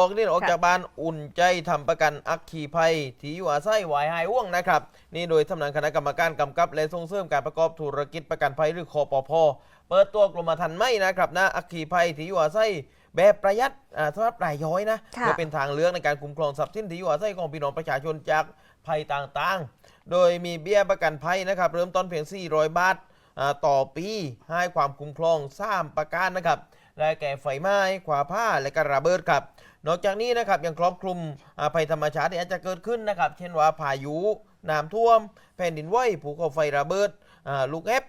ออกนี่ออกจากบ้านอุ่นใจทำประกันอัคคีภัย ที่อยู่อาศัยวายหายห่วงนะครับ นี่โดยสำนักคณะกรรมการกำกับและส่งเสริมการประกอบธุรกิจประกันภัยหรือคอปพเปิดตัวกรมธรรม์ไม่นะครับนะอัคคีภัยที่อยู่อาศัยแบบประหยัดอ่าสำหรับรายย่อยนะค่ะเพื่อเป็นทางเลือกในการคุ้มครองทรัพย์สินที่อยู่อาศัยของพี่น้องประชาชนจากภัยต่างๆ โดยมีเบี้ยประกันภัยนะครับ เริ่มต้นเพียง 400 บาทอ่าต่อปีให้ความคุ้มครอง3ประการนะครับ และแก่ไฟไหม้ขวาผ้าและกระเบิดครับ นอกจากนี้นะครับยังครอบคลุมภัยธรรมชาติที่อาจจะเกิดขึ้นนะครับ เช่นว่าพายุน้ำท่วม แผ่นดินไหวภูเขาไฟระเบิดลูกเอฟ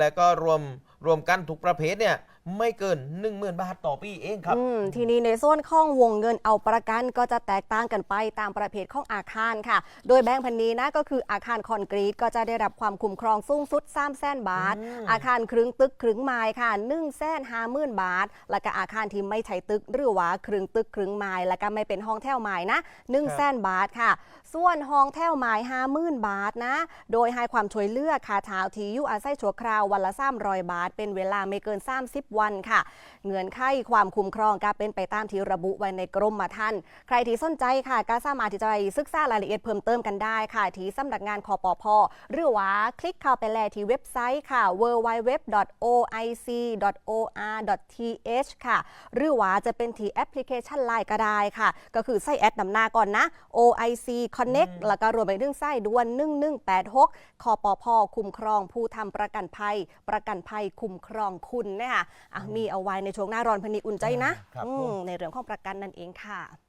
และก็รวมรวมกันทุกประเภทเนี่ย ไม่เกิน 10,000 บาทต่อปีเองครับ อืมทีนี้ในส่วนของวงเงินเอาประกันก็จะแตกต่างกันไปตามประเภทของอาคารค่ะ โดยแบงค์พันนี้นะก็คืออาคารคอนกรีตก็จะได้รับความคุ้มครองสูงสุด3 0 0แสนบาท อืม อาคารครึ่งตึกครึ่งไม้ค่ะ1นึ่งแสนห้าหมื่นบาท แล้วก็อาคารที่ไม่ใช่ตึกหรือว่าครึ่งตึกครึ่งไม้แล้วก็ไม่เป็นห้องแถวไม้นะ1นึ่งแสนบาทค่ะ ส่วนห้องแถวไม้ห้าหมื่นบาทนะ โดยให้ความช่วยเหลือค่าเช้าที่อยู่อาศัยชั่วคราววันละ300บาท เป็นเวลาไม่เกิน 30วันค่ะ เงื่อนไขความคุ้มครองก็เป็นไปตามที่ระบุไว้ในกรมธรรม์ใครที่สนใจค่ะก็สามารถที่จะไปศึกษารายละเอียดเพิ่มเติมกันได้ค่ะ ที่สำนักงานคอปพหรือว่าคลิกเข้าไปแลที่เว็บไซต์ค่ะ www.oic.or.th ค่ะ หรือว่าจะเป็นที่แอปพลิเคชัน Line ก็ได้ค่ะ ก็คือไส้แอดนำหน้าก่อนนะ OIC Connect แล้วก็รวมไปถึงไส้ด่วน 1186คอปพคุ้มครองผู้ทำประกันภัย ประกันภัยคุ้มครองคุณนะคะอะมีเอาไว้ในช่วงหน้าร้อนพนิอุ่นใจนะ ครับอืผมมในเรื่องของประกันนั่นเองค่ะ